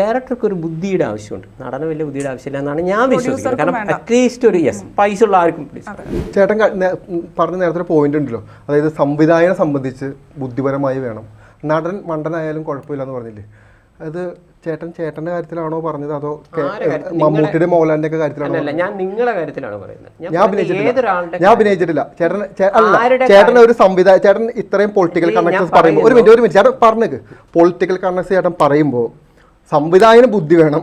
ഡയറക്ടർക്ക് ഒരു ബുദ്ധിയുടെ ആവശ്യമുണ്ട്. നടന വലിയ ബുദ്ധിയുടെ ആവശ്യമില്ല എന്നാണ് ഞാൻ വിശ്വസിക്കുന്നത്. കാരണം അറ്റ്ലീസ്റ്റ് ഒരു യെസ് പൈസ ഉള്ള ആർക്കും. ചേട്ടൻ പറഞ്ഞ നേരത്തെ ഒരു പോയിന്റ് ഉണ്ടല്ലോ. അതായത് സംവിധായകനെ സംബന്ധിച്ച് ബുദ്ധിപരമായി വേണം. നടൻ മണ്ടനായാലും കുഴപ്പമില്ല എന്ന് പറഞ്ഞില്ലേ? അത് ചേട്ടൻ ചേട്ടന്റെ കാര്യത്തിലാണോ പറഞ്ഞത്? അതോ? മമ്മൂട്ടിയുടെ മോഹൻലാലിന്റെ ഒക്കെ കാര്യത്തിലാണോ അല്ല ഞാൻ നിങ്ങളെ കാര്യത്തിലാണ് പറയുന്നത്. ഞാൻ അഭിനയിച്ചിട്ടില്ല. ഞാൻ അഭിനയിച്ചിട്ടില്ല. ചേട്ടൻ ചേട്ടൻ ഒരു സംവിധായ ചേട്ടൻ ഇത്രയും പൊളിറ്റിക്കൽ കണക്ഷൻസ് പറയുമ്പോൾ ഒരു മിനിറ്റ് ഒരു മിനിറ്റ് ചേട്ടൻ പറഞ്ഞേക്ക്. പൊളിറ്റിക്കൽ കണക്ഷൻസ് ചേട്ടൻ പറയുമ്പോൾ സംവിധായകന് ബുദ്ധി വേണം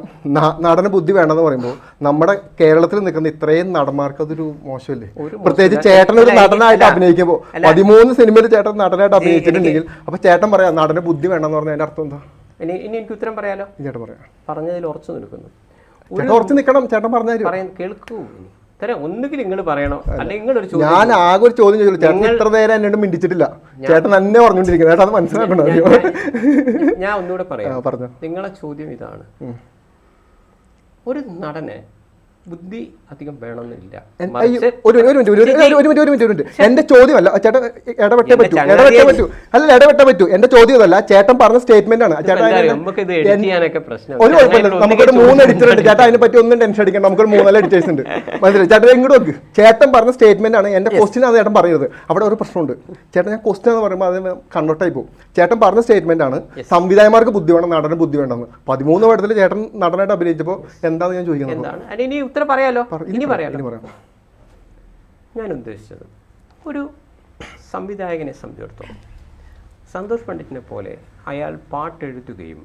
നടന് ബുദ്ധി വേണം എന്ന് പറയുമ്പോൾ നമ്മുടെ കേരളത്തിൽ നിൽക്കുന്ന ഇത്രയും നടന്മാർക്ക് അതൊരു മോശമല്ലേ? പ്രത്യേകിച്ച് ചേട്ടൻ ഒരു നടനായിട്ട് അഭിനയിക്കുമ്പോൾ പതിമൂന്ന് സിനിമയിൽ ചേട്ടൻ നടനായിട്ട് അഭിനയിച്ചിട്ടുണ്ടെങ്കിൽ അപ്പൊ ചേട്ടൻ പറയാം നടന് ബുദ്ധി വേണം എന്ന് പറഞ്ഞാൽ അതിന്റെ അർത്ഥം എന്താ? ഇനി ഇനി എനിക്ക് ഉത്തരം പറയാലോ? ചേട്ടൻ പറയാം. പറഞ്ഞതിൽ ഉറച്ചു നിൽക്കുന്നു. ചേട്ടൻ ഉറച്ചു നിൽക്കണം ചേട്ടൻ പറഞ്ഞു കേൾക്കൂ. തരാം ഒന്നുകിൽ നിങ്ങൾ പറയണോ? അല്ലെങ്കിൽ നിങ്ങളൊരു ചോദ്യം ഞാൻ ആകെ ഒരു ചോദ്യം ചോദിച്ചു ചേട്ടൻ ഇത്ര നേരം എന്നോട് മിണ്ടിച്ചിട്ടില്ല. ചേട്ടൻ തന്നെ പറഞ്ഞുകൊണ്ടിരിക്കുന്നത് ചേട്ടൻ അത് മനസ്സിലാക്കണോ? ഞാൻ ഒന്നുകൂടെ പറയാം. പറഞ്ഞു. നിങ്ങളെ ചോദ്യം ഇതാണ്. ഒരു നടന് ബുദ്ധി അധികം വേണമെന്നില്ല. ഒരു മിനിറ്റ് ഒരു ഒരു- ഒരു മിനിറ്റ് ഒരു മിനിറ്റ് ഒരു മിനിറ്റ്. എന്റെ ചോദ്യമല്ല ചേട്ടൻ ഇടപെട്ടേ പറ്റൂ ഇടപെട്ടേ പറ്റൂ. അല്ല ഇടപെട്ടേ പറ്റൂ. എന്റെ ചോദ്യം അല്ല ചേട്ടൻ പറഞ്ഞ സ്റ്റേറ്റ്മെന്റ് ആണ്. ഒരു കുഴപ്പമില്ല നമുക്കൊരു മൂന്ന് എഡിറ്റർ ഉണ്ട്. ചേട്ടൻ അതിനെ പറ്റി ഒന്നും ടെൻഷൻ അടിക്കണം നമുക്കൊരു മൂന്നല്ല എഡിറ്റേഴ്സ് ഉണ്ട്. മനസ്സിലായി? ചേട്ടൻ ഇങ്ങോട്ട് നോക്ക്. ചേട്ടൻ പറഞ്ഞ സ്റ്റേറ്റ്മെന്റ് ആണ് എന്റെ ക്വസ്റ്റ്യൻ ആണ് ചേട്ടൻ പറയുന്നത്. അവിടെ ഒരു പ്രശ്നമുണ്ട്. ചേട്ടൻ ഞാൻ ക്വസ്റ്റ്യൻ എന്ന് പറയുമ്പോൾ അത് കൺവേർട്ടായി പോകും. ചേട്ടൻ പറഞ്ഞ സ്റ്റേറ്റ്മെന്റ് ആണ് സംവിധായകന്മാർക്ക് ബുദ്ധി വേണം നടന് ബുദ്ധി വേണമെന്ന് പതിമൂന്ന് പടത്തിൽ ചേട്ടൻ നടനായിട്ട് അഭിനയിച്ചപ്പോൾ എന്താണെന്ന് ഞാൻ ചോദിക്കുന്നത്? ഉത്തരം പറയാലോ? ഇനി പറയാലോ? ഞാൻ ഉദ്ദേശിച്ചത് ഒരു സംവിധായകനെ സംബന്ധിച്ചിടത്തോളം സന്തോഷ് പണ്ഡിറ്റിനെ പോലെ അയാൾ പാട്ടെഴുതുകയും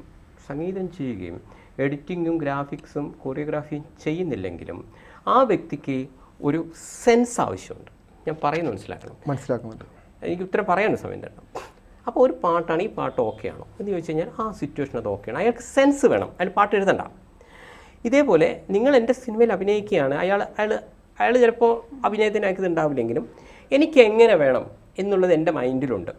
സംഗീതം ചെയ്യുകയും എഡിറ്റിങ്ങും ഗ്രാഫിക്സും കൊറിയോഗ്രാഫിയും ചെയ്യുന്നില്ലെങ്കിലും ആ വ്യക്തിക്ക് ഒരു സെൻസ് ആവശ്യമുണ്ട്. ഞാൻ പറയുന്നത് മനസ്സിലാക്കണം. മനസ്സിലാക്കുന്നുണ്ട്. എനിക്ക് ഉത്തരം പറയാനുള്ള സമയം തരണം. അപ്പോൾ ഒരു പാട്ടാണ് ഈ പാട്ട് ഓക്കെ ആണോ എന്ന് ചോദിച്ചു കഴിഞ്ഞാൽ ആ സിറ്റുവേഷൻ അത് ഓക്കെയാണ്. അയാൾക്ക് സെൻസ് വേണം. അയാൾ പാട്ട് എഴുതണ്ട ഇതേപോലെ നിങ്ങൾ എന്റെ സിനിമയിൽ അഭിനയിക്കുകയാണ് അയാൾ അയാൾ അയാൾ ചിലപ്പോൾ അഭിനയത്തിന് ഉണ്ടാവില്ലെങ്കിലും എനിക്ക് എങ്ങനെ വേണം എന്നുള്ളത് എന്റെ മൈൻഡിലുണ്ട്.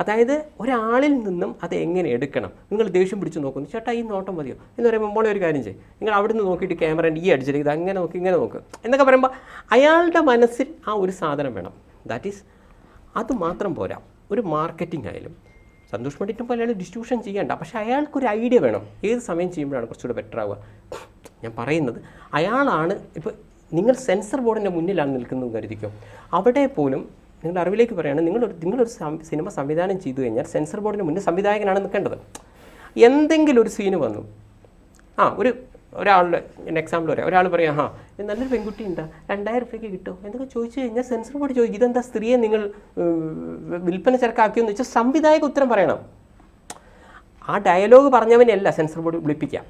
അതായത് ഒരാളിൽ നിന്നും അത് എങ്ങനെ എടുക്കണം? നിങ്ങൾ ദേഷ്യം പിടിച്ച് നോക്കുന്നു ചേട്ടാ ഈ നോട്ടം മതിയോ? എന്ന് പറയുമ്പോൾ മോളെ ഒരു കാര്യം ചെയ്യും നിങ്ങൾ അവിടെ നിന്ന് നോക്കിയിട്ട് ക്യാമറ ഈ അടിച്ചിരിക്കുന്നത് അങ്ങനെ നോക്കി ഇങ്ങനെ നോക്ക് എന്നൊക്കെ പറയുമ്പോൾ അയാളുടെ മനസ്സിൽ ആ ഒരു സാധനം വേണം. ദാറ്റ് ഈസ് അത് മാത്രം പോരാ. ഒരു മാർക്കറ്റിംഗ് ആയാലും സന്തോഷ് പണ്ഡിറ്റിനെ പോലെ അയാൾ ഡിസ്ട്രിബ്യൂഷൻ ചെയ്യേണ്ട. പക്ഷേ അയാൾക്കൊരു ഐഡിയ വേണം. ഏത് സമയം ചെയ്യുമ്പോഴാണ് കുറച്ചുകൂടെ ബെറ്റർ ആവുക? ഞാൻ പറയുന്നത് അയാളാണ് ഇപ്പോൾ നിങ്ങൾ സെൻസർ ബോർഡിന്റെ മുന്നിലാണ് നിൽക്കുന്നത് കരുതിക്കോ? അവിടെ പോലും നിങ്ങളുടെ അറിവിലേക്ക് പറയുകയാണ് നിങ്ങളൊരു നിങ്ങളൊരു സിനിമ സംവിധാനം ചെയ്തു കഴിഞ്ഞാൽ സെൻസർ ബോർഡിന് മുന്നിൽ സംവിധായകനാണ് നിൽക്കേണ്ടത്. എന്തെങ്കിലും ഒരു സീന് വന്നു. ആ ഒരു ഒരാളുടെ എന്റെ എക്സാമ്പിൾ പറയാം. ഒരാൾ പറയാം ആ നല്ലൊരു പെൺകുട്ടി ഉണ്ടാ. രണ്ടായിരം രൂപയ്ക്ക് കിട്ടും? എന്നൊക്കെ ചോദിച്ചു കഴിഞ്ഞാൽ സെൻസർ ബോർഡ് ചോദിക്കും ഇതെന്താ സ്ത്രീയെ നിങ്ങൾ വിൽപ്പന ചരക്കാക്കിയെന്ന് വെച്ചാൽ സംവിധായക ഉത്തരം പറയണം. ആ ഡയലോഗ് പറഞ്ഞവനെയല്ല സെൻസർ ബോർഡ് വിളിപ്പിക്കാം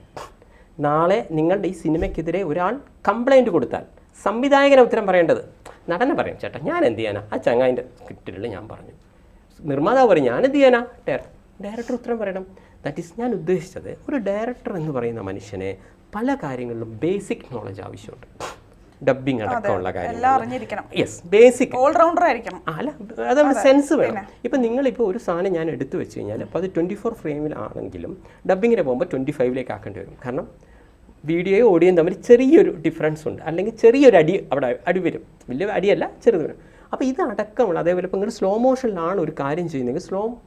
നാളെ നിങ്ങളുടെ ഈ സിനിമയ്ക്കെതിരെ ഒരാൾ കംപ്ലൈന്റ് കൊടുത്താൽ സംവിധായകനെ ഉത്തരം പറയേണ്ടത്. നടനെ പറയും ചേട്ടാ ഞാൻ എന്ത് ചെയ്യാനാ? ആ ചങ്ങായിന്റെ കിട്ടില്ല ഞാൻ പറഞ്ഞു. നിർമ്മാതാവ് പറയും ഞാൻ എന്ത് ചെയ്യാനാ? ഡയറക്ടർ ഉത്തരം പറയണം. ദാറ്റ് ഈസ് ഞാൻ ഉദ്ദേശിച്ചത് ഒരു ഡയറക്ടർ എന്ന് പറയുന്ന മനുഷ്യനെ പല കാര്യങ്ങളിലും ബേസിക് നോളജ് ആവശ്യമുണ്ട്. ഡബ്ബിംഗ് അടക്കമുള്ള കാര്യങ്ങൾ. അറിഞ്ഞിരിക്കണം. യെസ് ബേസിക് ഓൾറൗണ്ടർ ആയിരിക്കണം. ആ, അല്ല അതവിടെ സെൻസ് വേണം. ഇപ്പം നിങ്ങളിപ്പോൾ ഒരു സാധനം ഞാൻ എടുത്തു വെച്ച് കഴിഞ്ഞാൽ അപ്പോൾ അത് ട്വന്റി ഫോർ ഫ്രെയിമിലാണെങ്കിലും ഡബ്ബിങ്ങിന് പോകുമ്പോൾ ട്വന്റി ഫൈവിലേക്ക് ആക്കേണ്ടി വരും. കാരണം വീഡിയോയും ഓഡിയോയും തമ്മിൽ ചെറിയൊരു ഡിഫറൻസ് ഉണ്ട്. അല്ലെങ്കിൽ ചെറിയൊരു അടി അവിടെ അടി വരും. വലിയ അടിയല്ല ചെറുത് വരും. അപ്പോൾ ഇത് അടക്കമുള്ള അതേപോലെ ഇപ്പോൾ നിങ്ങൾ സ്ലോ മോഷനിലാണ് ഒരു കാര്യം ചെയ്യുന്നതെങ്കിൽ സ്ലോ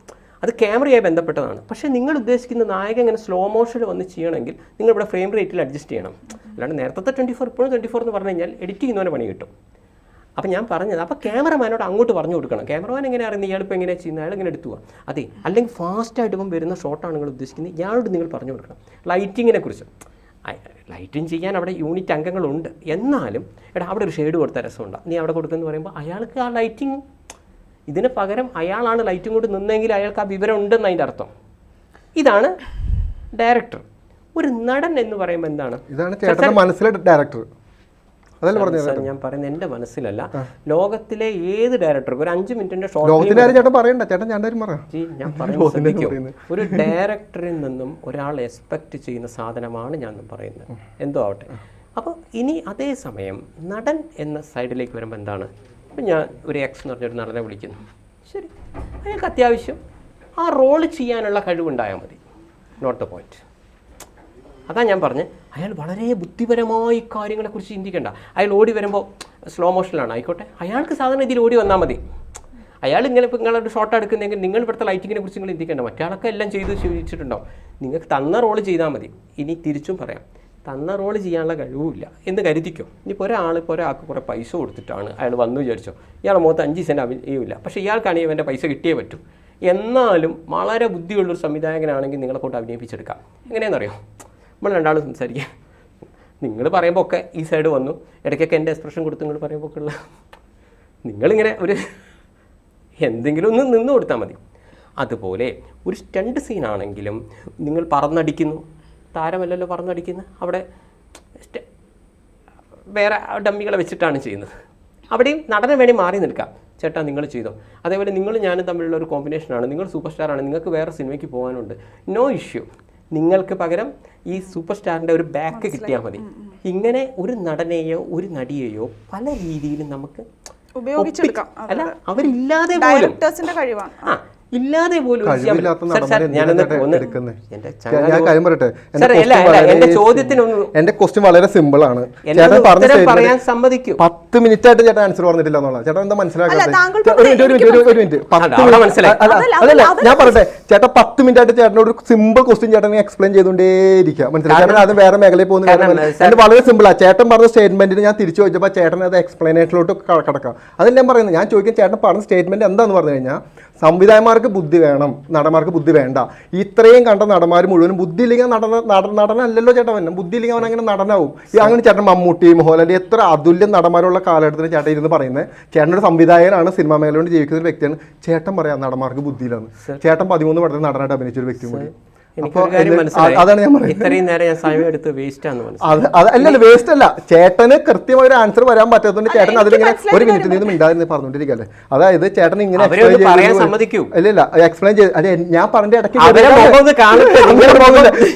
അത് ക്യാമറയായി ബന്ധപ്പെട്ടതാണ്. പക്ഷേ നിങ്ങൾ ഉദ്ദേശിക്കുന്ന നായകൻ ഇങ്ങനെ സ്ലോ മോഷനിൽ വന്ന് ചെയ്യണമെങ്കിൽ നിങ്ങൾ ഇവിടെ ഫ്രെയിം റേറ്റിൽ അഡ്ജസ്റ്റ് ചെയ്യണം. അല്ലാണ്ട് നേരത്തെ ട്വന്റി ഫോർ ഇപ്പോഴും ട്വന്റി ഫോർ എന്ന് പറഞ്ഞു കഴിഞ്ഞാൽ എഡിറ്റ് ചെയ്യുന്നവനെ പണി കിട്ടും. അപ്പം ഞാൻ പറഞ്ഞത് അപ്പോൾ ക്യാമറമാനോട് അങ്ങോട്ട് പറഞ്ഞു കൊടുക്കണം. ക്യാമറമാൻ എങ്ങനെ അറിയുന്നത് ഇയാളിപ്പോൾ എങ്ങനെയാണ് ചെയ്യുന്നത് അയാൾ ഇങ്ങനെ എടുത്തു അതെ അല്ലെങ്കിൽ ഫാസ്റ്റായിട്ട് ഇപ്പം വരുന്ന ഷോട്ടാണ് നിങ്ങൾ ഉദ്ദേശിക്കുന്നത്. ഇയാളോട് നിങ്ങൾ പറഞ്ഞു കൊടുക്കണം. ലൈറ്റിങ്ങിനെ കുറിച്ച്. ലൈറ്റിങ് ചെയ്യാൻ അവിടെ യൂണിറ്റ് അംഗങ്ങളുണ്ട്. എന്നാലും എടാ അവിടെ ഒരു ഷെയ്ഡ് കൊടുത്ത രസമുണ്ട്. നീ അവിടെ കൊടുക്കുമെന്ന് പറയുമ്പോൾ അയാൾക്ക് ആ ലൈറ്റിംഗ് ഇതിന് പകരം അയാളാണ് ലൈറ്റും കൊണ്ട് നിന്നെങ്കിൽ അയാൾക്ക് ആ വിവരം ഉണ്ടെന്ന് അതിന്റെ അർത്ഥം. ഇതാണ് ഡയറക്ടർ ഒരു നടൻ എന്ന് പറയുമ്പോൾ എന്താണ്? ഇതാണ് മനസ്സിലെ ഡയറക്ടർ അതല്ലേ പറഞ്ഞത് സാർ, ഞാൻ പറയുന്നത് എന്റെ മനസ്സിലല്ല. ലോകത്തിലെ ഏത് ഡയറക്ടർക്കും ഒരു അഞ്ച് മിനിറ്റിന്റെ ഷോർട്ട് ചേട്ടൻ പറയണ്ട. ചേട്ടൻ ഞാൻ ഞാൻ പറയുന്നത്. ഒരു ഡയറക്ടറിൽ നിന്നും ഒരാൾ എക്സ്പെക്ട് ചെയ്യുന്ന സാധനമാണ് ഞാൻ പറയുന്നത്. എന്തോ ആവട്ടെ. അപ്പോൾ ഇനി അതേ സമയം നടൻ എന്ന സൈഡിലേക്ക് വരുമ്പോൾ എന്താണ്? ഇപ്പം ഞാൻ ഒരു എക്സ് എന്ന് പറഞ്ഞൊരു നടനെ വിളിക്കുന്നു. ശരി. അയാൾക്ക് അത്യാവശ്യം ആ റോൾ ചെയ്യാനുള്ള കഴിവുണ്ടായാൽ മതി. നോട്ട് ദ പോയിന്റ് അതാ ഞാൻ പറഞ്ഞ്. അയാൾ വളരെ ബുദ്ധിപരമായി കാര്യങ്ങളെക്കുറിച്ച് ചിന്തിക്കേണ്ട. അയാൾ ഓടി വരുമ്പോൾ സ്ലോ മോഷനിലാണ് ആയിക്കോട്ടെ. അയാൾക്ക് സാധാരണ ഇതിൽ ഓടി വന്നാൽ മതി. അയാൾ ഇങ്ങനെ ഇപ്പോൾ നിങ്ങളൊരു ഷോട്ട് എടുക്കുന്നെങ്കിൽ നിങ്ങൾ ഇവിടുത്തെ ലൈറ്റിങ്ങിനെ കുറിച്ച് നിങ്ങൾ ചിന്തിക്കേണ്ട. മറ്റാളൊക്കെ എല്ലാം ചെയ്ത് ശീലിച്ചിട്ടുണ്ടാവും. നിങ്ങൾക്ക് തന്ന റോൾ ചെയ്താൽ മതി. ഇനി തിരിച്ചും പറയാം. തന്ന റോൾ ചെയ്യാനുള്ള കഴിവില്ല എന്ന് കരുതിക്കോ? ഇനിയിപ്പോൾ ഒരാൾ ഇപ്പോൾ ഒരാൾക്ക് കുറേ പൈസ കൊടുത്തിട്ടാണ് അയാൾ വന്നു വിചാരിച്ചോ. ഇയാളെ മുഖത്ത് അഞ്ച് സെന്റ് അഭിനയില്ല. പക്ഷേ ഇയാൾക്കാണെങ്കിൽ ഇവന്റെ പൈസ കിട്ടിയേ പറ്റൂ. എന്നാലും വളരെ ബുദ്ധിയുള്ളൊരു സംവിധായകനാണെങ്കിൽ നിങ്ങളെ കൊണ്ട് അഭിനയിപ്പിച്ചെടുക്കാം. എങ്ങനെയാണെന്നറിയോ നമ്മൾ രണ്ടാളും സംസാരിക്കാം. നിങ്ങൾ പറയുമ്പോൾ ഒക്കെ ഈ സൈഡ് വന്നു. ഇടയ്ക്കൊക്കെ എന്റെ എക്സ്പ്രഷൻ കൊടുത്ത് നിങ്ങൾ പറയുമ്പോൾ ഒക്കെ ഉള്ള നിങ്ങളിങ്ങനെ ഒരു എന്തെങ്കിലും ഒന്ന് നിന്ന് കൊടുത്താൽ മതി. അതുപോലെ ഒരു സ്റ്റണ്ട് സീനാണെങ്കിലും നിങ്ങൾ പറന്നടിക്കുന്നു. താരമല്ലല്ലോ പറന്നടിക്കുന്നത് അവിടെ വേറെ ഡമ്മികളെ വെച്ചിട്ടാണ് ചെയ്യുന്നത്. അവിടെയും നടനെ വേണി മാറി നിൽക്കാം. ചേട്ടാ നിങ്ങൾ ചെയ്തോ. അതേപോലെ നിങ്ങൾ ഞാനും തമ്മിലുള്ള ഒരു കോമ്പിനേഷനാണ് നിങ്ങൾ സൂപ്പർ സ്റ്റാറാണ് നിങ്ങൾക്ക് വേറെ സിനിമയ്ക്ക് പോകാനുണ്ട്. നോ ഇഷ്യൂ നിങ്ങൾക്ക് പകരം ഈ സൂപ്പർ സ്റ്റാറിന്റെ ഒരു ബാക്ക് കിട്ടിയാൽ മതി. ഇങ്ങനെ ഒരു നടനെയോ ഒരു നടിയെയോ പല രീതിയിലും നമുക്ക് ഉപയോഗിച്ചെടുക്കാം. അല്ല അവരില്ലാതെ ഡയറക്ടേഴ്സിന്റെ കഴിവാണ്. ആ. ഇല്ലാതെ പോലും എന്റെ ക്വസ്റ്റ്യൻ വളരെ സിമ്പിൾ ആണ്. ചേട്ടൻ പറയാൻ സമ്മതിക്കും. പത്ത് മിനിറ്റ് ആയിട്ട് ചേട്ടൻ ആൻസർ പറഞ്ഞിട്ടില്ല എന്നുള്ള ചേട്ടൻ എന്താ അതല്ല, ഞാൻ പറയട്ടെ. ചേട്ടൻ പത്ത് മിനിറ്റ് ആയിട്ട് ചേട്ടനോട് ഒരു സിമ്പിൾ ക്വസ്റ്റ്യൻ ചേട്ടൻ എക്സ്പ്ലെയിൻ ചെയ്തുകൊണ്ടേയിരിക്കുക മനസ്സിലായി? ചേട്ടൻ അത് വേറെ മേഖലയിൽ പോകുന്ന വളരെ സിമ്പിൾ ആ വളരെ സിമ്പിളാ ചേട്ടൻ പറഞ്ഞ സ്റ്റേറ്റ്മെന്റിന് ഞാൻ തിരിച്ചു ചോദിച്ചപ്പോൾ ചേട്ടൻ അത് എക്സ്പ്ലനേഷനിലോട്ട് കടക്കാം. അതല്ല ഞാൻ പറയുന്നത് ഞാൻ ചോദിക്കാൻ ചേട്ടൻ പറഞ്ഞ സ്റ്റേറ്റ്മെന്റ് എന്താന്ന് പറഞ്ഞു കഴിഞ്ഞാൽ സംവിധായകന്മാർക്ക് ബുദ്ധി വേണം നടന്മാർക്ക് ബുദ്ധി വേണ്ട. ഇത്രയും കണ്ട നടന്മാർ മുഴുവനും ബുദ്ധി ഇല്ലെങ്കിൽ നടന നട- നടനല്ലല്ലോ ചേട്ടൻ ബുദ്ധി ഇല്ലെങ്കിൽ അവൻ അങ്ങനെ നടനാവും. ഈ അങ്ങനെ ചേട്ടൻ മമ്മൂട്ടി മോഹൻലാൽ എത്ര അതുല്യം നടന്മാരുള്ള കാലഘട്ടത്തിന് ചേട്ടൻ ഇരുന്ന് പറയുന്നത്. ചേട്ടനൊരു സംവിധായകനാണ് സിനിമാ മേഖല കൊണ്ട് ജീവിക്കുന്ന ഒരു വ്യക്തിയാണ്. ചേട്ടൻ പറയാം നടന്മാർക്ക് ബുദ്ധിയിലാണ് ചേട്ടൻ പതിമൂന്ന് പടത്തിൽ നടനായിട്ട് അഭിനയിച്ച ഒരു വ്യക്തി കൂടി. അപ്പൊ കാര്യം മനസ്സിലായി. അതാണ് ഞാൻ പറയുന്നത്. ഇത്രയും നേരം ഞാൻ സമയം എടുത്ത് വേസ്റ്റ് ആണെന്ന് മനസ്സിലായി. അത് അത് വേസ്റ്റ് അല്ല ചേട്ടന് കൃത്യമായ ഒരു ആൻസർ വരാൻ പറ്റാത്തതുകൊണ്ട് ചേട്ടൻ അതിലിങ്ങനെ ഒരു മിനിറ്റ് നിന്ന് മിണ്ടാതിരുന്ന് പറഞ്ഞോണ്ടിരിക്കല്ലേ അതായത് ചേട്ടൻ ഇങ്ങനെ. ഇല്ല ഇല്ല എക്സ്പ്ലെയിൻ ചെയ്ത് അല്ലെ ഞാൻ പറഞ്ഞ ഇടയ്ക്ക്.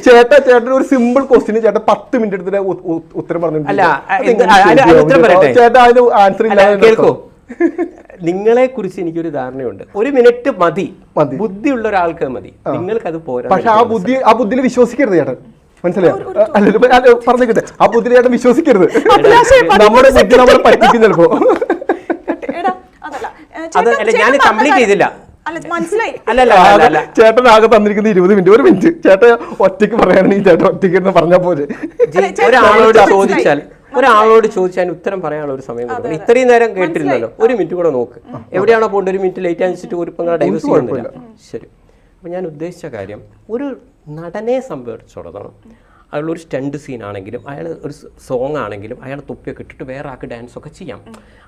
ചേട്ടൻ ചേട്ടൻ ഒരു സിമ്പിൾ ക്വസ്റ്റിന് ചേട്ടൻ പത്ത് മിനിറ്റ് എടുത്തിട്ട് ഉത്തരം പറഞ്ഞു ചേട്ടൻ അതിന് ആൻസർ ഇല്ല കേൾക്കൂ. നിങ്ങളെ കുറിച്ച് എനിക്കൊരു ധാരണയുണ്ട്. ഒരു മിനിറ്റ് മതി. മതി. ബുദ്ധിയുള്ള ഒരാൾക്ക് മതി. നിങ്ങൾക്ക് അത് പോരാ പക്ഷെ ആ ബുദ്ധി ആ ബുദ്ധിയിൽ വിശ്വസിക്കരുത് ചേട്ടൻ. മനസ്സിലായോ? പറഞ്ഞിട്ട് ആ ബുദ്ധിയിൽ ചേട്ടൻ വിശ്വസിക്കരുത്. നമ്മുടെ ബുദ്ധി നമ്മളെ പറ്റിക്കും ചിലപ്പോ. എടാ, അതല്ല. ഏ, അത് ചേട്ടൻ- അല്ല, ഞാൻ കംപ്ലീറ്റ് ചെയ്തില്ല. അല്ല മനസ്സിലായി. അല്ലല്ല ആകെ ചേട്ടൻ ആകെ തന്നിരിക്കുന്ന ഇരുപത് മിനിറ്റ്. ഒരു മിനിറ്റ്. ചേട്ടൻ ഒറ്റയ്ക്ക് പറയാനാണെങ്കിൽ ചേട്ടൻ ഒറ്റയ്ക്ക് പറഞ്ഞാൽ പോലെ ഒരാളോട് ചോദിച്ചാൽ ഒരാളോട് ചോദിച്ചാൽ ഉത്തരം പറയാനുള്ള ഒരു സമയം കൊടുക്കണം ഇത്രയും നേരം കേട്ടിരുന്നല്ലോ. ഒരു മിനിറ്റ് കൂടെ നോക്ക്. എവിടെയാണോ പോകേണ്ടത് ഒരു മിനിറ്റ് ലേറ്റ് ആയിട്ട് ഒരു ഇപ്പം ഡൈവേഴ്സ് ചെയ്യുന്നില്ല ശരി. അപ്പം ഞാൻ ഉദ്ദേശിച്ച കാര്യം ഒരു നടനെ സംബന്ധിച്ചിടത്തോളം അയാൾ ഒരു സ്റ്റണ്ട് സീൻ ആണെങ്കിലും അയാൾ ഒരു സോങ് ആണെങ്കിലും അയാൾ തൊപ്പിയൊക്കെ ഇട്ടിട്ട് വേറെ ആൾക്ക് ഡാൻസ് ഒക്കെ ചെയ്യാം.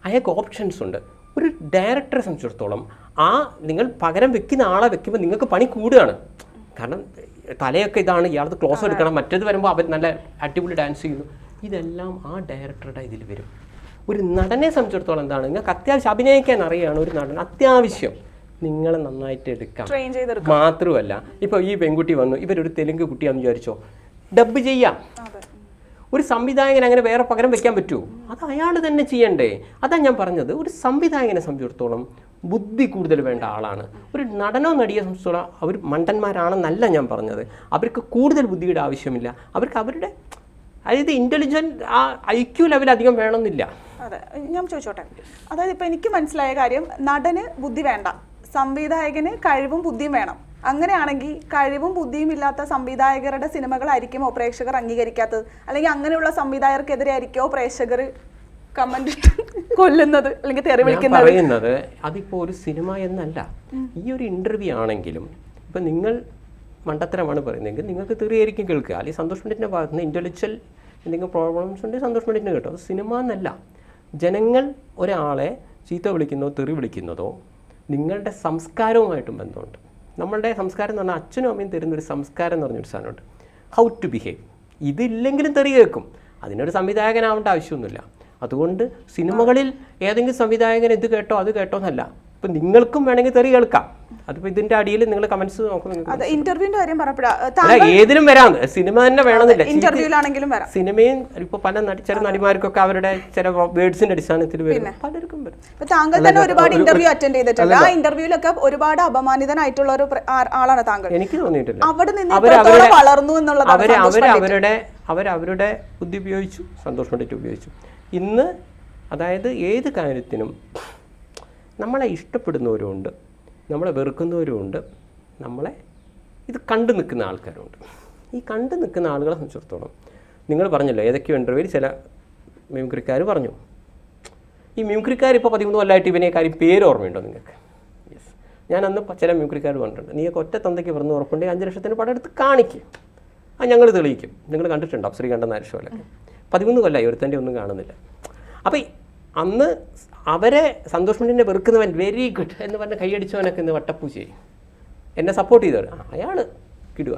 അയാൾക്ക് ഓപ്ഷൻസ് ഉണ്ട്. ഒരു ഡയറക്ടറെ സംബന്ധിച്ചിടത്തോളം ആ നിങ്ങൾ പകരം വെക്കുന്ന ആളെ വെക്കുമ്പോൾ നിങ്ങൾക്ക് പണി കൂടുകയാണ്. കാരണം തലയൊക്കെ ഇതാണ്. ഇയാളത് ക്ലോസ് എടുക്കണം. മറ്റേത് വരുമ്പോൾ അവർ നല്ല അടിപൊളി ഡാൻസ് ചെയ്യുന്നു. ഇതെല്ലാം ആ ഡയറക്ടറുടെ ഇതിൽ വരും. ഒരു നടനെ സംബന്ധിച്ചിടത്തോളം എന്താണ്? നിങ്ങൾക്ക് അത്യാവശ്യം അഭിനയിക്കാൻ അറിയാണ് ഒരു നടൻ. അത്യാവശ്യം നിങ്ങളെ നന്നായിട്ട് എടുക്കാം. മാത്രമല്ല ഇപ്പോൾ ഈ പെൺകുട്ടി വന്നു ഇവരൊരു തെലുങ്ക് കുട്ടിയാണെന്ന് വിചാരിച്ചോ? ഡബ് ചെയ്യാം. ഒരു സംവിധായകൻ അങ്ങനെ വേറെ പകരം വെക്കാൻ പറ്റുമോ അത് അയാൾ തന്നെ ചെയ്യണ്ടേ? അതാ ഞാൻ പറഞ്ഞത്. ഒരു സംവിധായകനെ സംബന്ധിച്ചിടത്തോളം ബുദ്ധി കൂടുതൽ വേണ്ട ആളാണ്. ഒരു നടനോ നടിയെ സംബന്ധിച്ചോളം അവർ മണ്ടന്മാരാണെന്നല്ല ഞാൻ പറഞ്ഞത്. അവർക്ക് കൂടുതൽ ബുദ്ധിയുടെ ആവശ്യമില്ല. അവർക്ക് അവരുടെ അതായത് ഇന്റലിജന്റ് ആ ഐ ക്യു ലെവൽ അധികം വേണമെന്നില്ല. അതെ ഞാൻ ചോദിച്ചോട്ടെ. അതായത് ഇപ്പൊ എനിക്ക് മനസ്സിലായ കാര്യം നടന് ബുദ്ധി വേണ്ട സംവിധായകന് കഴിവും ബുദ്ധിയും വേണം. അങ്ങനെയാണെങ്കിൽ കഴിവും ബുദ്ധിയും ഇല്ലാത്ത സംവിധായകരുടെ സിനിമകളായിരിക്കുമോ പ്രേക്ഷകർ അംഗീകരിക്കാത്തത്? അല്ലെങ്കിൽ അങ്ങനെയുള്ള സംവിധായകർക്കെതിരെ ആയിരിക്കുമോ പ്രേക്ഷകർ കമന്റ് കൊല്ലുന്നത് അല്ലെങ്കിൽ തെറി വിളിക്കുന്നത്? പറയുന്നത് അതിപ്പോൾ ഒരു സിനിമ എന്നല്ല. ഈ ഒരു ഇന്റർവ്യൂ ആണെങ്കിലും ഇപ്പം നിങ്ങൾ മണ്ടത്തരമാണ് പറയുന്നതെങ്കിൽ നിങ്ങൾക്ക് തീർച്ചയായിരിക്കും കേൾക്കുക. അല്ലെങ്കിൽ സന്തോഷ് പണ്ഡിറ്റിന്റെ ഭാഗത്ത് നിന്ന് ഇന്റലക്ച്വൽ എന്തെങ്കിലും പ്രോബ്ലംസ് ഉണ്ടെങ്കിൽ സന്തോഷ് പണ്ഡിറ്റിന് കേട്ടോ. സിനിമ എന്നല്ല. ജനങ്ങൾ ഒരാളെ ചീത്ത വിളിക്കുന്നതോ തെറി വിളിക്കുന്നതോ നിങ്ങളുടെ സംസ്കാരവുമായിട്ടും ബന്ധമുണ്ട്. നമ്മളുടെ സംസ്കാരം എന്ന് പറഞ്ഞാൽ അച്ഛനും അമ്മയും തരുന്നൊരു സംസ്കാരം എന്ന് പറഞ്ഞൊരു സാധനമുണ്ട്. ഹൗ ടു ബിഹേവ് ഇതില്ലെങ്കിലും തെറി കേൾക്കും. അതിനൊരു സംവിധായകനാവേണ്ട ആവശ്യമൊന്നുമില്ല. അതുകൊണ്ട് സിനിമകളിൽ ഏതെങ്കിലും സംവിധായകൻ ഇത് കേട്ടോ അത് കേട്ടോ എന്നല്ല. ഇപ്പം നിങ്ങൾക്കും വേണമെങ്കിൽ തെറി കേൾക്കാം. അതിപ്പോൾ ഇതിന്റെ അടിയിൽ നിങ്ങൾ കമന്റ്സ് അത് ഇന്റർവ്യൂവിന്റെ കാര്യം അല്ല ഏതിനും വരാം. സിനിമ തന്നെ വേണമെന്നില്ല. ഇന്റർവ്യൂവിലാണെങ്കിലും വരാം. സിനിമയും ഇപ്പോൾ പല ചില നടിമാർക്കൊക്കെ അവരുടെ ചില വേർഡ്സിന്റെ അടിസ്ഥാനത്തിൽ വരും. പലർക്കും വരും. ഇപ്പൊ താങ്കൾ തന്നെ ഒരുപാട് ഇന്റർവ്യൂ അറ്റൻഡ് ചെയ്തിട്ടുണ്ട്. ആ ഇന്റർവ്യൂലൊക്കെ ഒരുപാട് അപമാനിതനായിട്ടുള്ള ഒരു ആളാണ് താങ്കൾ. എനിക്ക് തോന്നിയിട്ടില്ല. അവിടെ നിന്ന് വളർന്നു എന്നുള്ളത് അവർ അവരവരുടെ അവരവരുടെ ബുദ്ധി ഉപയോഗിച്ചു സന്തോഷം ഉപയോഗിച്ചു. ഇന്ന് അതായത് ഏത് കാര്യത്തിനും നമ്മളെ ഇഷ്ടപ്പെടുന്നവരുമുണ്ട് നമ്മളെ വെറുക്കുന്നവരുമുണ്ട് നമ്മളെ ഇത് കണ്ടു നിൽക്കുന്ന ആൾക്കാരുണ്ട് ഈ കണ്ടു നിൽക്കുന്ന ആളുകളെ സംബന്ധിച്ചിടത്തോളം നിങ്ങൾ പറഞ്ഞല്ലോ ഏതൊക്കെയോ ഇന്റർവ്യൂവിൽ ചില മിമിക്രിക്കാർ പറഞ്ഞു. ഈ മിമിക്രിക്കാർ ഇപ്പോൾ പതിമൂന്ന് കൊല്ലമായിട്ട് ഇവനെ കാര്യം പേര് ഓർമ്മയുണ്ടോ നിങ്ങൾക്ക്? യെസ് ഞാൻ അന്ന് ചില മിമിക്രിക്കാർ പറഞ്ഞിട്ടുണ്ട് നീ ഒറ്റ തന്തയ്ക്ക് പറഞ്ഞ് ഉറപ്പുണ്ടെങ്കിൽ അഞ്ച് ലക്ഷത്തിന് പടം എടുത്ത് കാണിക്കും. ആ ഞങ്ങൾ തെളിയിക്കും. നിങ്ങൾ കണ്ടിട്ടുണ്ടോ? ശ്രീകണ്ഠൻ നായർ ഷോയിലൊക്കെ പതിമൂന്ന് കൊല്ലമായി ഒരുത്തന്റെ ഒന്നും കാണുന്നില്ല. അപ്പോൾ അന്ന് അവരെ സന്തോഷ് മണ്ഡിനെ വെറുക്കുന്നവൻ വെരി ഗുഡ് എന്ന് പറഞ്ഞ് കൈയടിച്ചവനൊക്കെ ഇന്ന് വട്ടപ്പൂച്ചയായി. എന്നെ സപ്പോർട്ട് ചെയ്തവർ അയാൾ കിടുക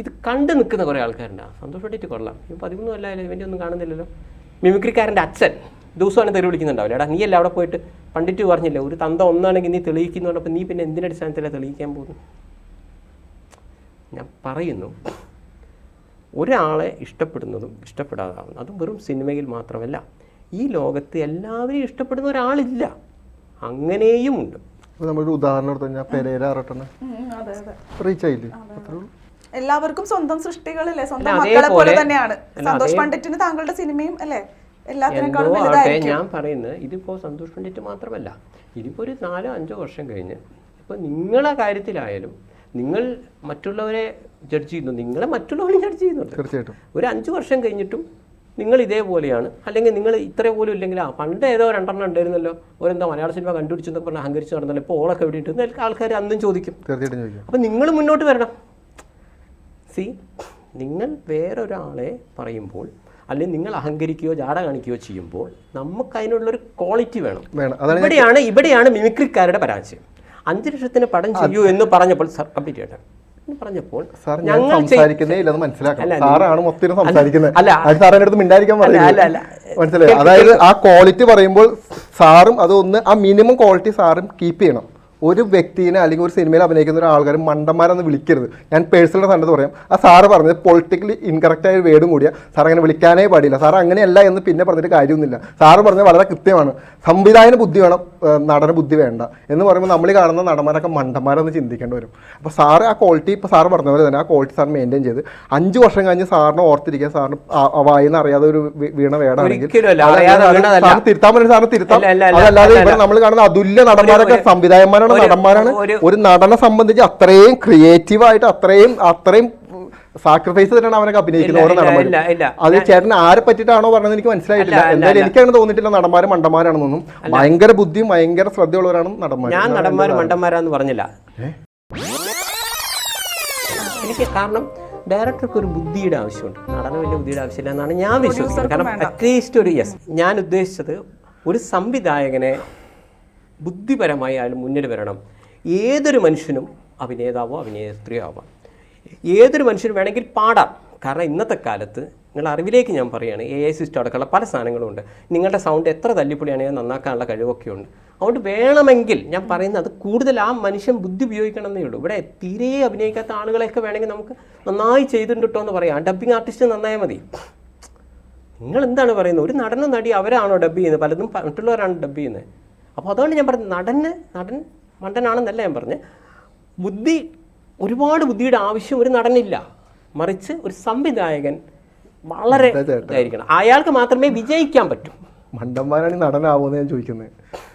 ഇത് കണ്ടു നിൽക്കുന്ന കുറേ ആൾക്കാരുണ്ട്. ആ സന്തോഷ് കൊള്ളാം. ഇവൻ പതിമൂന്ന് കൊല്ലമായാലും ഇവന്റെ ഒന്നും കാണുന്നില്ലല്ലോ. മിമിക്രിക്കാരന്റെ അച്ഛൻ ദിവസമാണ് തെറി വിളിക്കുന്നുണ്ടാവില്ല? എടാ നീയല്ല അവിടെ പോയിട്ട് പണ്ടിറ്റ് പറഞ്ഞില്ല? ഒരു തന്ത ഒന്നാണെങ്കിൽ നീ തെളിയിക്കുന്നു പറഞ്ഞപ്പോൾ നീ പിന്നെ എന്തിനടിസ്ഥാനത്തിലാണ് തെളിയിക്കാൻ പോകുന്നു ഞാൻ പറയുന്നു ഒരാളെ ഇഷ്ടപ്പെടുന്നതും ഇഷ്ടപ്പെടാതാവുന്നതും അതും വെറും സിനിമയിൽ മാത്രമല്ല. ഈ ലോകത്ത് എല്ലാവരെയും ഇഷ്ടപ്പെടുന്ന ഒരാളില്ല. അങ്ങനെയും ഉണ്ട്. നമ്മളൊരു ഉദാഹരണം എടുത്തു കഴിഞ്ഞാൽ പെരേര അതെ റീച്ച് ആയില്ലേ? അത്രേ ഉള്ളൂ. എല്ലാവർക്കും സ്വന്തം സൃഷ്ടികളല്ലേ? സ്വന്തം മക്കളെ പോലെ തന്നെയാണ്. സന്തോഷ് പണ്ഡിറ്റിന് താങ്കളുടെ സിനിമയും അല്ലേ? എല്ലാത്തിനേക്കാളും ഞാൻ പറയുന്നത് ഇതിപ്പോ സന്തോഷ് പണ്ഡിറ്റ് മാത്രമല്ല. ഇതിപ്പോ ഒരു നാലോ അഞ്ചോ വർഷം കഴിഞ്ഞ് ഇപ്പൊ നിങ്ങളെ കാര്യത്തിലായാലും നിങ്ങൾ മറ്റുള്ളവരെ ജഡ്ജ് ചെയ്യുന്നു. നിങ്ങളെ മറ്റുള്ളവരെ ജഡ്ജ് ചെയ്യുന്നുണ്ട്. തീർച്ചയായിട്ടും. ഒരു അഞ്ചു വർഷം കഴിഞ്ഞിട്ടും നിങ്ങൾ ഇതേപോലെയാണ്. അല്ലെങ്കിൽ നിങ്ങൾ ഇത്ര പോലും ഇല്ലെങ്കിൽ ആ പണ്ട് ഏതോ രണ്ടെണ്ണം ഉണ്ടായിരുന്നല്ലോ. ഓരെന്താ മലയാള സിനിമ കണ്ടുപിടിച്ചെന്നൊക്കെ പറഞ്ഞ് അഹങ്കരിച്ച് നടന്നല്ലോ. ഇപ്പോൾ ഓളൊക്കെ എവിടെയിട്ട് ആൾക്കാർ അന്നും ചോദിക്കും. തീർച്ചയായിട്ടും ചോദിക്കും. അപ്പം നിങ്ങൾ മുന്നോട്ട് വരണം. സി നിങ്ങൾ വേറൊരാളെ പറയുമ്പോൾ അല്ലെങ്കിൽ നിങ്ങൾ അഹങ്കരിക്കുകയോ ജാട കാണിക്കുകയോ ചെയ്യുമ്പോൾ നമുക്ക് അതിനുള്ളൊരു ക്വാളിറ്റി വേണം. വേണം. ഇവിടെയാണ് ഇവിടെയാണ് മിമിക്രിക്കാരുടെ പരാജയം. അഞ്ച് ലക്ഷത്തിന് പടം ചെയ്യൂ എന്ന് പറഞ്ഞപ്പോൾ സർ കംപ്ലീറ്റ് ചെയ്യട്ടെ. പറഞ്ഞപ്പോൾ സാർ ഞാൻ സംസാരിക്കുന്നേ ഇല്ലെന്ന് മനസ്സിലാക്കണം. സാറാണ് മൊത്തം സംസാരിക്കുന്നത്. അല്ല. അത് സാറിന്റെ അടുത്ത് മിണ്ടായിരിക്കാൻ പറയുന്നത്. മനസ്സിലായി? അതായത് ആ ക്വാളിറ്റി പറയുമ്പോൾ സാറും അതൊന്ന് ആ മിനിമം ക്വാളിറ്റി സാറും കീപ്പ് ചെയ്യണം. ഒരു വ്യക്തിനെ അല്ലെങ്കിൽ ഒരു സിനിമയിൽ അഭിനയിക്കുന്ന ഒരു ആൾക്കാർ മണ്ടന്മാരെന്ന് വിളിക്കരുത്. ഞാൻ പേഴ്സണൽ കണ്ടത് പറയാം. ആ സാറ് പറഞ്ഞത് പൊളിറ്റിക്കലി ഇൻകറക്റ്റായ ഒരു വേർഡും കൂടിയ. സാർ അങ്ങനെ വിളിക്കാനേ പാടില്ല. സാർ അങ്ങനെയല്ല എന്ന് പിന്നെ പറഞ്ഞിട്ട് കാര്യമൊന്നുമില്ല. സാറ് പറഞ്ഞത് വളരെ കൃത്യമാണ്. സംവിധായന ബുദ്ധി വേണം നടന ബുദ്ധി വേണ്ട എന്ന് പറയുമ്പോൾ നമ്മൾ കാണുന്ന നടന്മാരൊക്കെ മണ്ടന്മാരെന്ന് ചിന്തിക്കേണ്ടി വരും. അപ്പോൾ സാറ് ആ ക്വാളിറ്റി ഇപ്പോൾ സാറ് പറഞ്ഞ പോലെ തന്നെ ആ ക്വാളിറ്റി സാർ മെയിന്റെയിൻ ചെയ്ത് അഞ്ച് വർഷം കഴിഞ്ഞ് സാറിന് ഓർത്തിരിക്കുക സാറിന് വായിന്ന് അറിയാതെ ഒരു വീണ വേടാണെങ്കിൽ തിരുത്താൻ പറ്റുന്ന സാറിന് തിരുത്താം. അതല്ലാതെ നമ്മൾ കാണുന്ന അതുല്യ നടന്മാരൊക്കെ സംവിധായകന്മാരാണ് ഒരു- നടന്മാരാണ്. ഒരു- നടനെ സംബന്ധിച്ച് അത്രയും ക്രിയേറ്റീവ് ആയിട്ട് അത്രയും അത്രയും സാക്രിഫൈസ് തന്നെയാണ് അവനൊക്കെ അഭിനയിക്കുന്നത് ഓരോ നടന്മാർ ഇല്ല, ഇല്ല. അത് ചേട്ടൻ ആരെ പറ്റിയിട്ടാണോ പറഞ്ഞത് എനിക്ക് മനസ്സിലായിട്ടില്ല. എന്തായാലും എനിക്കാണ് എനിക്കങ്ങനെ തോന്നിയിട്ടില്ല. നടന്മാരും മണ്ടന്മാരാണെന്നൊന്നും. ഭയങ്കര ബുദ്ധിയും ഭയങ്കര ശ്രദ്ധയുള്ളവരാണ് നടന്മാർ ഞാൻ നടന്മാർ മണ്ടന്മാരാന്ന് പറഞ്ഞില്ല. എനിക്ക് കാരണം ഡയറക്ടർക്ക് ഒരു ബുദ്ധിയുടെ ആവശ്യമുണ്ട്. നടന് വലിയ ബുദ്ധിയുടെ ആവശ്യമില്ല എന്നാണ് ഞാൻ വിശ്വസിക്കുന്നത്. കാരണം അറ്റ്ലീസ്റ്റ് ഒരു യെസ് ഞാൻ ഉദ്ദേശിച്ചത് ഒരു സംവിധായകനെ ബുദ്ധിപരമായി അയാൾ മുന്നിൽ വരണം. ഏതൊരു മനുഷ്യനും അഭിനേതാവോ അഭിനേത്രിയോ ആവാം. ഏതൊരു മനുഷ്യനും വേണമെങ്കിൽ പാടാം. കാരണം ഇന്നത്തെ കാലത്ത് നിങ്ങളുടെ അറിവിലേക്ക് ഞാൻ പറയുകയാണ് എ ഐ സിസ്റ്റം അടക്കമുള്ള പല സാധനങ്ങളും ഉണ്ട്. നിങ്ങളുടെ സൗണ്ട് എത്ര തല്ലിപ്പൊളിയാണെങ്കിൽ നന്നാക്കാനുള്ള കഴിവൊക്കെ ഉണ്ട്. അതുകൊണ്ട് വേണമെങ്കിൽ ഞാൻ പറയുന്നത് കൂടുതൽ ആ മനുഷ്യൻ ബുദ്ധി ഉപയോഗിക്കണം എന്നേ ഉള്ളൂ. ഇവിടെ തീരെ അഭിനയിക്കാത്ത ആളുകളെയൊക്കെ വേണമെങ്കിൽ നമുക്ക് നന്നായി ചെയ്തിട്ടുണ്ട് എന്ന് പറയാം. ഡബ്ബിംഗ് ആർട്ടിസ്റ്റ് നന്നായാൽ മതി. നിങ്ങൾ എന്താണ് പറയുന്നത്? ഒരു നടനും നടി അവരാണോ ഡബ് ചെയ്യുന്നത്? പലതും മറ്റുള്ളവരാണ് ഡബ് ചെയ്യുന്നത്. അപ്പോൾ അതുകൊണ്ട് ഞാൻ പറഞ്ഞു നടന് നടൻ മണ്ടനാണെന്നല്ല ഞാൻ പറഞ്ഞ്. ബുദ്ധി ഒരുപാട് ബുദ്ധിയുടെ ആവശ്യം ഒരു നടനില്ല. മറിച്ച് ഒരു സംവിധായകൻ വളരെ? ഇതായിരിക്കണം. അയാൾക്ക് മാത്രമേ വിജയിക്കാൻ പറ്റൂ. മണ്ടന്മാരാണ് നടനാവുന്നത് നടനാവുമെന്ന് ഞാൻ ചോദിക്കുന്നത്